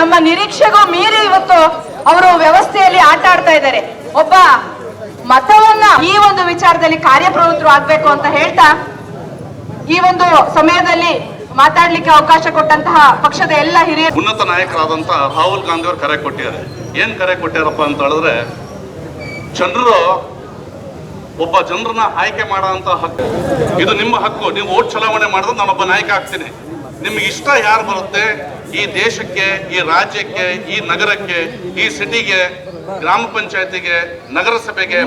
ನಮ್ಮ ನಿರೀಕ್ಷೆಗೂ ಮೀರಿ ಇವತ್ತು ಅವರು ವ್ಯವಸ್ಥೆಯಲ್ಲಿ ಆಟ ಆಡ್ತಾ ಇದ್ದಾರೆ. ಒಬ್ಬ ಮತವನ್ನ ಈ ಒಂದು ವಿಚಾರದಲ್ಲಿ ಕಾರ್ಯಪ್ರವೃತ್ತರು ಆಗ್ಬೇಕು ಅಂತ ಹೇಳ್ತಾ ಈ ಒಂದು ಸಮಯದಲ್ಲಿ ಮಾತಾಡ್ಲಿಕ್ಕೆ ಅವಕಾಶ ಕೊಟ್ಟಂತಹ ಪಕ್ಷದ ಎಲ್ಲ ಹಿರಿಯ ಉನ್ನತ ನಾಯಕರಾದಂತಹ ರಾಹುಲ್ ಗಾಂಧಿ ಅವರು ಕರೆ ಕೊಟ್ಟಿದ್ದಾರೆ. ಏನ್ ಕರೆ ಕೊಟ್ಟಾರಪ್ಪ ಅಂತ ಹೇಳಿದ್ರೆ ಜನರು ಒಬ್ಬ ಜನರನ್ನ ಆಯ್ಕೆ ಮಾಡುವಂತಹ ಹಕ್ಕು. ಇದು ನಿಮ್ಮ ಹಕ್ಕು. ನೀವು ಓಟ್ ಚಲಾವಣೆ ಮಾಡಿದ್ರೆ ನಾನೊಬ್ಬ ನಾಯಕ ಆಗ್ತೀನಿ. ನಿಮ್ಗೆ ಇಷ್ಟ ಯಾರು ಬರುತ್ತೆ? ಈ ದೇಶಕ್ಕೆ, ಈ ರಾಜ್ಯಕ್ಕೆ, ಈ ನಗರಕ್ಕೆ, ಈ ಸಿಟಿಗೆ, ಗ್ರಾಮ ಪಂಚಾಯತಿಗೆ, ನಗರಸಭೆಗೆ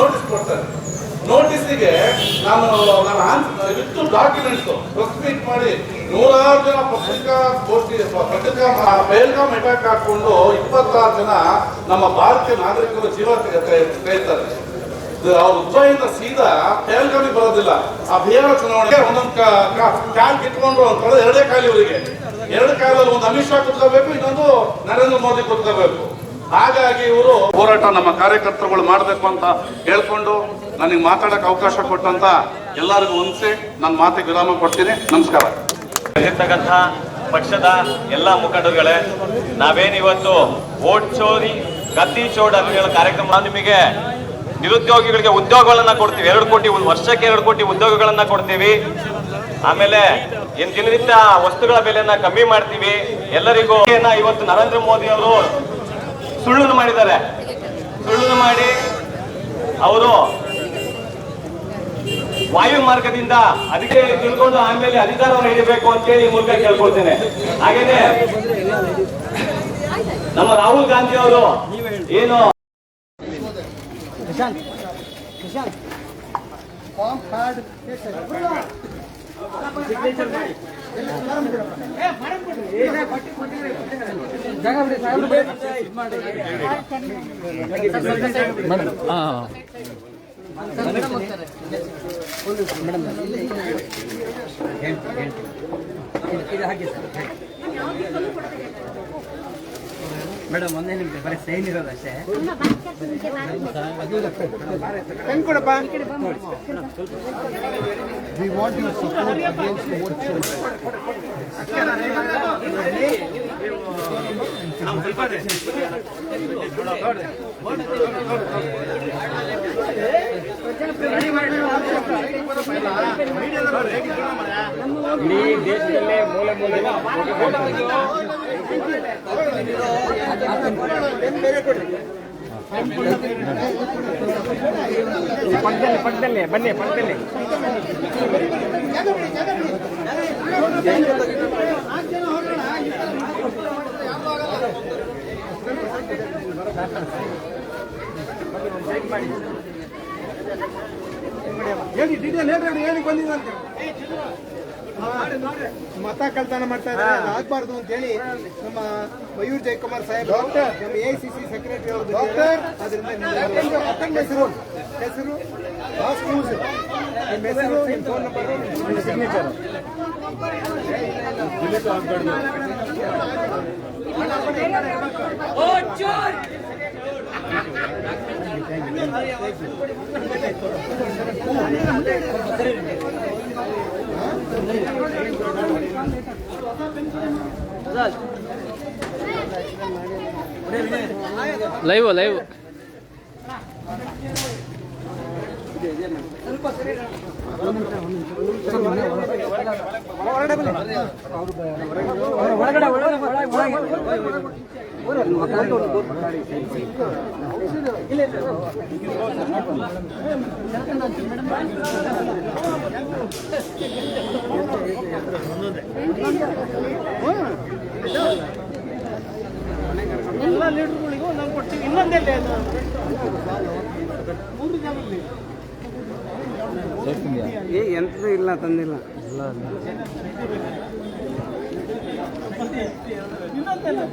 ನೋಟಿಸ್ ಕೊಡ್ತಾರೆ. ನೋಟಿಸ್ಗೆ ನಾನು ವಿತ್ ಡಾಕ್ಯುಮೆಂಟ್ಸ್ ಪ್ರಸ್ಮೀಟ್ ಮಾಡಿ ನೂರಾರು ಜನ ಪತ್ರಿಕಾ ಗೋಷ್ಠಿ ಪತ್ರಿಕಾ ಮೇಲ್ಗಾಮ್ ಅಟ್ಯಾಕ್ ಹಾಕೊಂಡು ಇಪ್ಪತ್ತಾರು ಜನ ನಮ್ಮ ಭಾರತೀಯ ನಾಗರಿಕರು ಜೀವ ತೆಗೆಯುತ್ತಾರೆ. ಅವ್ರ ಉಜ್ಜಯಿಂದ ಸೀದಾ ಪೆಹಲ್ಗಾಮಿಗೆ ಬರೋದಿಲ್ಲ. ಆ ಬಿಹಾರ ಚುನಾವಣೆಗೆ ಒಂದೊಂದು ಕಾಲ್ ಒಂದು ಕಳೆದ ಎರಡೇ ಕಾಲು ಇವರಿಗೆ. ಎರಡು ಕಾಲದಲ್ಲಿ ಒಂದು ಅಮಿತ್ ಶಾ ಕುತ್ಕೋಬೇಕು, ಇನ್ನೊಂದು ನರೇಂದ್ರ ಮೋದಿ ಕುತ್ಕೋಬೇಕು. ಹಾಗಾಗಿ ಇವರು ಹೋರಾಟ ನಮ್ಮ ಕಾರ್ಯಕರ್ತರುಗಳು ಮಾಡಬೇಕು ಅಂತ ಹೇಳ್ಕೊಂಡು ನನಗೆ ಮಾತಾಡಕ್ಕೆ ಅವಕಾಶ ಕೊಟ್ಟಂತ ಎಲ್ಲರಿಗೂ ಹೊಂದಿಸಿ ನನ್ನ ಮಾತಿಗೆ ವಿರಾಮ ಕೊಡ್ತೀನಿ. ನಮಸ್ಕಾರ. ಇರ್ತಕ್ಕಂಥ ಪಕ್ಷದ ಎಲ್ಲ ಮುಖಂಡರುಗಳೇ, ನಾವೇನಿವತ್ತು ಓಟ್ ಚೋರಿ, ಕತ್ತಿ ಚೋಡಗಳ ಕಾರ್ಯಕ್ರಮ ನಿಮಗೆ ನಿರುದ್ಯೋಗಿಗಳಿಗೆ ಉದ್ಯೋಗಗಳನ್ನ ಕೊಡ್ತೀವಿ. ಎರಡು ಕೋಟಿ ಒಂದು ವರ್ಷಕ್ಕೆ ಎರಡು ಕೋಟಿ ಉದ್ಯೋಗಗಳನ್ನ ಕೊಡ್ತೀವಿ. ಆಮೇಲೆ ಏನ್ ದಿನನಿತ್ಯ ವಸ್ತುಗಳ ಬೆಲೆಯನ್ನ ಕಮ್ಮಿ ಮಾಡ್ತೀವಿ. ಎಲ್ಲರಿಗೂ ಇವತ್ತು ನರೇಂದ್ರ ಮೋದಿ ಅವರು ಸುಳ್ಳು ಮಾಡಿದ್ದಾರೆ. ಸುಳ್ಳು ಮಾಡಿ ಅವರು ವಾಯು ಮಾರ್ಗದಿಂದ ಅದಕ್ಕೆ ತಿಳ್ಕೊಂಡು ಆಮೇಲೆ ಅಧಿಕಾರವನ್ನು ಹಿಡಿಬೇಕು ಅಂತೇಳಿ ಈ ಮೂಲಕ ಕೇಳ್ಕೊಳ್ತೇನೆ. ಹಾಗೇನೆ ನಮ್ಮ ರಾಹುಲ್ ಗಾಂಧಿ ಅವರು ಏನು ಮೇಡಮ್ ಮೇಡಮ್ ಒಂದೇ ನಿಮಿಷ ಕರೆ ಸೈನ್ ಇರೋದ ಅಷ್ಟೇ. ವಿ ವಾಂಟ್ ಯು ಟು ಇಡೀ ದೇಶದಲ್ಲೇ ಮೂಲೆ ಮೂಲೆ ಪಕ್ಕದಲ್ಲಿ ಪಕ್ಕದಲ್ಲಿ ಬನ್ನಿ ಪಕ್ಕದಲ್ಲಿ ಹೇಳಿ ಡೀಟೇಲ್ ಹೇಳ್ರಿ ಹೇಳಿ ಬಂದಿದ್ದಂತೆ ಮತ ಕಳ್ತನ ಮಾಡ್ತಾ ಇದ್ದಾರೆ ಆಗ್ಬಾರ್ದು ಅಂತ ಹೇಳಿ ನಮ್ಮ ಮಯೂರ್ ಜಯಕುಮಾರ್ ಸಾಹೇಬ್ ನಮ್ಮ ಎ ಸಿ ಸಿ ಸೆಕ್ರೆಟರಿ ಅವರು ಅದರಿಂದ ಹೆಸರು. ಹೆಸರು? Last news. ನಿಮ್ಮ ಹೆಸರು ನಿಮ್ಮ ಫೋನ್ ನಂಬರ್ ನಿಮ್ಮ ಸಿಗ್ನೇಚರ್ ಲೈವ್ ಲೈವ್ ಎಲ್ಲ ಲೀಡರ್ಗಳಿಗೂ ಒಂದೊಂದು ಕೊಡ್ತೀವಿ ಇನ್ನೊಂದೆಲ್ಲ ಏ ಎಂತದೂ ಇಲ್ಲ ತಂದಿಲ್ಲ. 言うなってない。